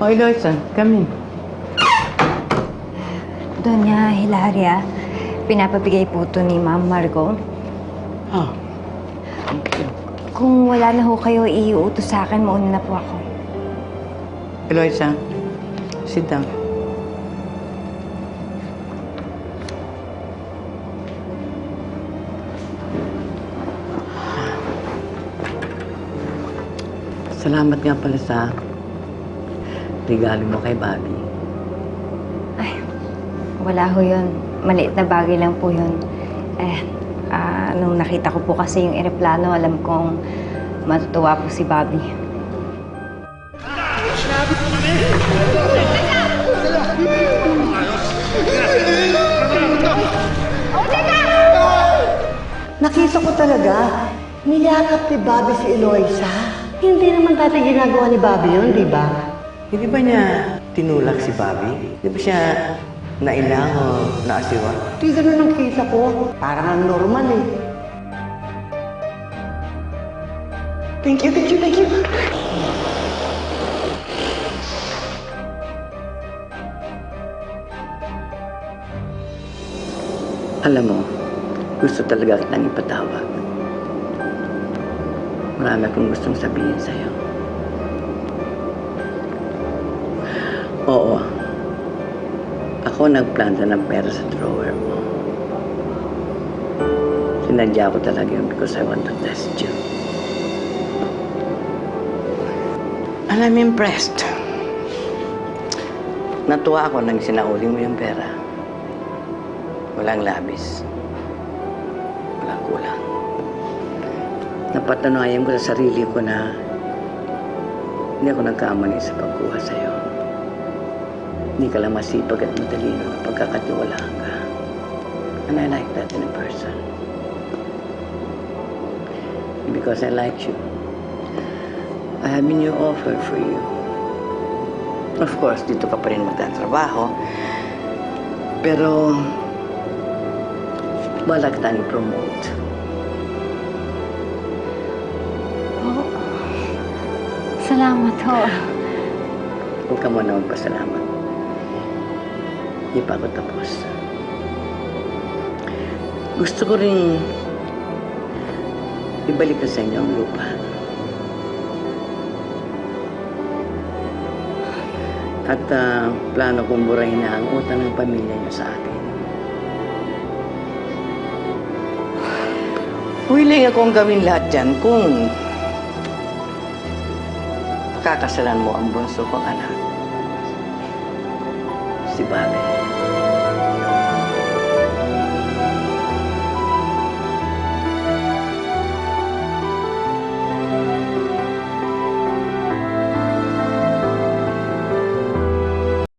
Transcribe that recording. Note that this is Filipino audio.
O, Eloisa, come in. Doña Hilaria, pinapabigay po to ni Ma'am Margot. Oh, thank you. Kung wala na ho kayo iuutos sa akin, mauna na po ako. Eloisa, sit down. Salamat nga pala sa regalo mo kay Bobby. Ay, wala ho yun. Maliit na bagay lang po yun. Eh, ah, nung nakita ko po kasi yung eroplano, alam kong matutuwa po si Bobby. Nakita ko talaga, niyakap ni Bobby si Eloisa. Hindi naman dati ginagawa ni Bobby yun, di ba? Hindi ba niya tinulak si Bobby? Di ba siya nailang o naasiwa? Di ganun ang kita ko. Parang ang normal eh. Thank you, thank you, thank you. Alam mo, gusto talaga kitang ipatawag. Marami akong gustong sabihin sa'yo. Oo. Ako nagplanta ng pera sa drawer mo. Sinadya ko talaga yun because I want to test you. And I'm impressed. Natuwa ako nang sinauli mo yung pera. Walang labis. Walang kulang. Napatunayan ko sa sarili ko na hindi ako nagkamali sa pagkuha sa'yo. Hindi ka lang masipag at matalino na pagkakatiwalaan ka. And I like that in a person. Because I like you. I have a new offer for you. Of course, dito ka pa rin magtatrabaho. Pero, balak tayong i-promote. Oh, salamat ho. Huwag ka muna magpasalamat. Hindi pa ako tapos. Gusto ko rin ibalik na sa inyo ang lupa. At ah, plano kong burahin na ang utang ng pamilya niyo sa akin. Willing akong gawin lahat dyan kung kakakasalan mo ang bunso kong anak. Si Bobby.